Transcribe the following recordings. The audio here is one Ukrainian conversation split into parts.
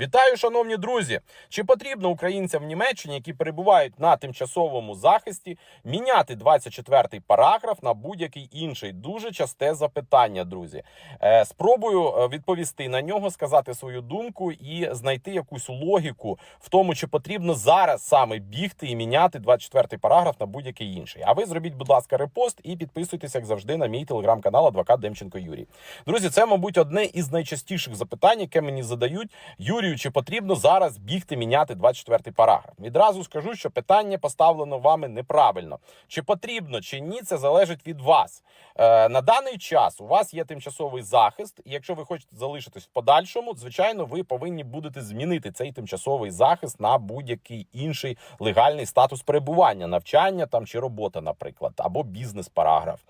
Вітаю, шановні друзі! Чи потрібно українцям в Німеччині, які перебувають на тимчасовому захисті, міняти 24-й параграф на будь-який інший? Дуже часте запитання, друзі. Е, спробую е, відповісти на нього, сказати свою думку і знайти якусь логіку в тому, чи потрібно зараз саме бігти і міняти 24-й параграф на будь-який інший. А ви зробіть, будь ласка, репост і підписуйтесь, як завжди, на мій телеграм-канал Адвокат Демченко Юрій. Друзі, це, мабуть, одне із найчастіших запитань, яке мені задають. Юрію, чи потрібно зараз бігти міняти 24-й параграф? Відразу скажу, що питання поставлено вами неправильно. Чи потрібно, чи ні, це залежить від вас. Е, на даний час у вас є тимчасовий захист, і якщо ви хочете залишитись в подальшому, звичайно, ви повинні будете змінити цей тимчасовий захист на будь-який інший легальний статус перебування, навчання там чи робота, наприклад, або бізнес-параграф.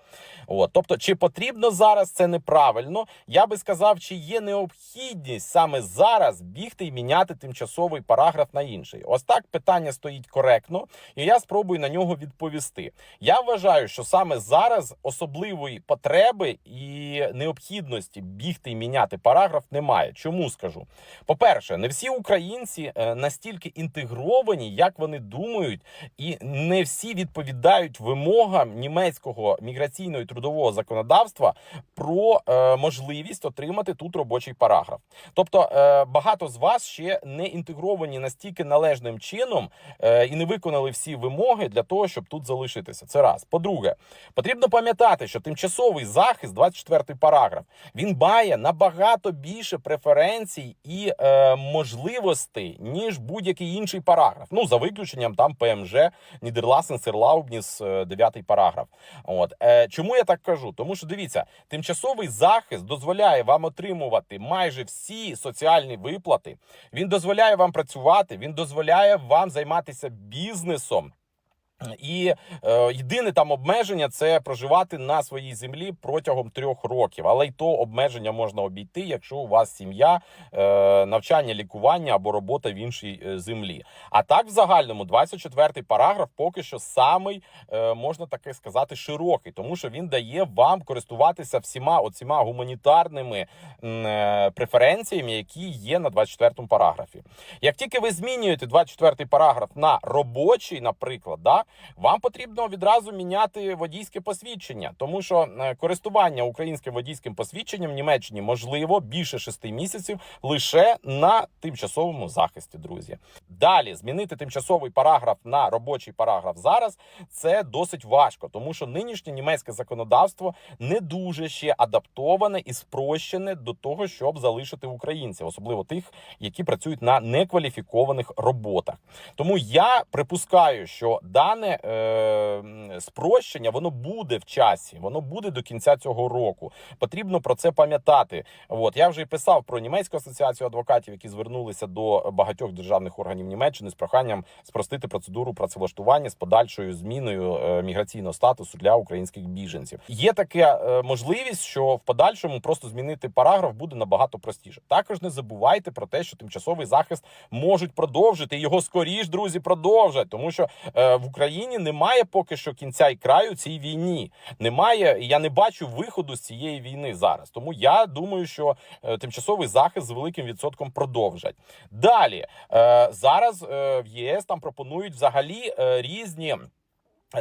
От, тобто, чи потрібно зараз це неправильно? Я би сказав, чи є необхідність саме зараз бігти і міняти тимчасовий параграф на інший. Ось так питання стоїть коректно, і я спробую на нього відповісти. Я вважаю, що саме зараз особливої потреби і необхідності бігти і міняти параграф немає. Чому скажу? По-перше, не всі українці е, настільки інтегровані, як вони думають, і не всі відповідають вимогам німецького міграційного і трудового законодавства про е, можливість отримати тут робочий параграф. Тобто е, багато з вас ще не інтегровані настільки належним чином е, і не виконали всі вимоги для того, щоб тут залишитися. Це раз. По-друге, потрібно пам'ятати, що тимчасовий захист, 24 параграф, він має набагато більше преференцій і е, можливостей, ніж будь-який інший параграф. Ну за виключенням там ПМЖ, Нідерласен, Серлаубніс, 9 параграф. От е, чому я так кажу? Тому що дивіться, тимчасовий захист дозволяє вам отримувати майже всі соціальні виплати. Він дозволяє вам працювати, він дозволяє вам займатися бізнесом. І е, єдине там обмеження це проживати на своїй землі протягом трьох років. Але й то обмеження можна обійти, якщо у вас сім'я, е, навчання, лікування або робота в іншій е, землі. А так, в загальному, 24-й параграф поки що самий е, можна таке сказати широкий, тому що він дає вам користуватися всіма оціма гуманітарними е, преференціями, які є на 24-му параграфі. Як тільки ви змінюєте 24-й параграф на робочий, наприклад, да, вам потрібно відразу міняти водійське посвідчення, тому що е, користування українським водійським посвідченням в Німеччині можливо більше шести місяців лише на тимчасовому захисті. Друзі, далі змінити тимчасовий параграф на робочий параграф зараз це досить важко, тому що нинішнє німецьке законодавство не дуже ще адаптоване і спрощене до того, щоб залишити українців, особливо тих, які працюють на некваліфікованих роботах. Тому я припускаю, що дане е, спрощення воно буде в часі, воно буде до кінця цього року. Потрібно про це пам'ятати. От я вже і писав про німецьку асоціацію адвокатів, які звернулися до багатьох державних органів Німеччини з проханням спростити процедуру працевлаштування з подальшою зміною е, міграційного статусу для українських біженців. Є така е, можливість, що в подальшому просто змінити параграф буде набагато простіше. Також не забувайте про те, що тимчасовий захист можуть продовжити його скоріш, друзі, продовжать, тому що е, в Україні немає поки що кінця і краю цій війні. Немає, я не бачу виходу з цієї війни зараз. Тому я думаю, що е, тимчасовий захист з великим відсотком продовжать. Далі е, зараз е, в ЄС там пропонують взагалі різні.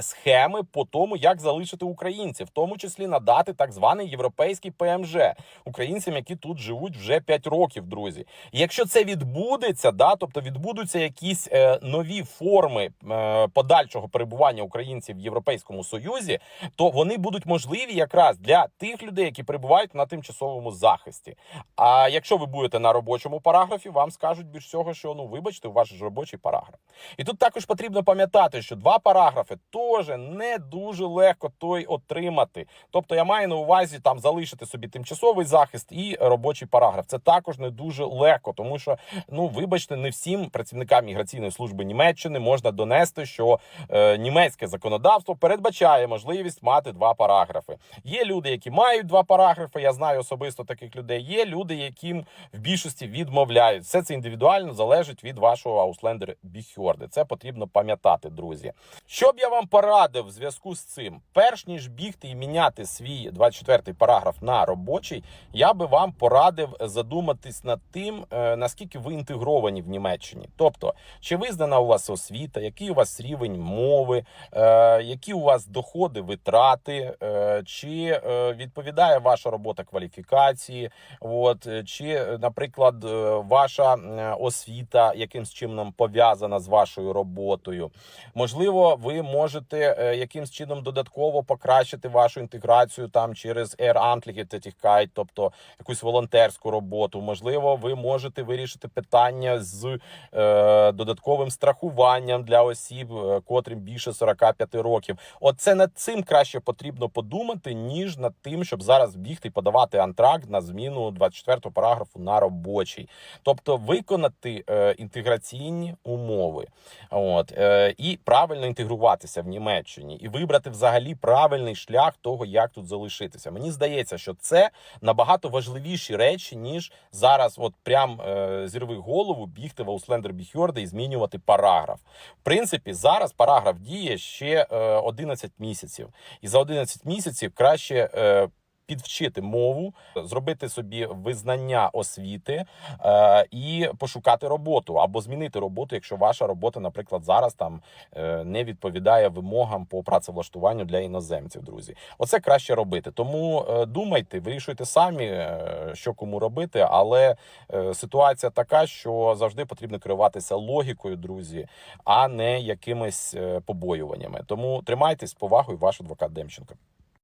Схеми по тому, як залишити українців, в тому числі надати так званий європейський ПМЖ українцям, які тут живуть вже 5 років, друзі. І якщо це відбудеться, да, тобто відбудуться якісь е, нові форми е, подальшого перебування українців в Європейському Союзі, то вони будуть можливі якраз для тих людей, які перебувають на тимчасовому захисті. А якщо ви будете на робочому параграфі, вам скажуть більш всього, що ну вибачте, у вас ж робочий параграф. І тут також потрібно пам'ятати, що два параграфи теж не дуже легко той отримати. Тобто я маю на увазі там залишити собі тимчасовий захист і робочий параграф. Це також не дуже легко, тому що ну вибачте, не всім працівникам міграційної служби Німеччини можна донести, що е, німецьке законодавство передбачає можливість мати два параграфи. Є люди, які мають два параграфи. Я знаю особисто таких людей. Є люди, яким в більшості відмовляють. Все це індивідуально залежить від вашого ауслендер біхьорди. Це потрібно пам'ятати, друзі. Що б я вам порадив в зв'язку з цим, перш ніж бігти і міняти свій 24-й параграф на робочий, я би вам порадив задуматись над тим, е, наскільки ви інтегровані в Німеччині. Тобто, чи визнана у вас освіта, який у вас рівень мови, е, які у вас доходи, витрати, е, чи відповідає ваша робота кваліфікації, от, чи, наприклад, ваша освіта якимсь чином пов'язана з вашою роботою. Можливо, ви можете е, якимсь чином додатково покращити вашу інтеграцію там через Ehrenamtliche тобто якусь волонтерську роботу. Можливо, ви можете вирішити питання з е, додатковим страхуванням для осіб, е, котрим більше 45 років. Оце над цим краще потрібно подумати, ніж над тим, щоб зараз бігти і подавати антракт на зміну 24 параграфу на робочий, тобто виконати е, інтеграційні умови, от е, і правильно інтегруватися в Німеччині, і вибрати взагалі правильний шлях того, як тут залишитися. Мені здається, що це набагато важливіші речі, ніж зараз, от прям е, зірви голову, бігти в Ауслендер Біхьорда і змінювати параграф. В принципі, зараз параграф діє ще е, 11 місяців, і за 11 місяців краще. Е, Підвчити мову, зробити собі визнання освіти е, і пошукати роботу або змінити роботу, якщо ваша робота, наприклад, зараз там е, не відповідає вимогам по працевлаштуванню для іноземців. Друзі, оце краще робити. Тому е, думайте, вирішуйте самі, е, що кому робити, але е, ситуація така, що завжди потрібно керуватися логікою, друзі, а не якимись е, побоюваннями. Тому тримайтесь повагою, ваш адвокат Демченко.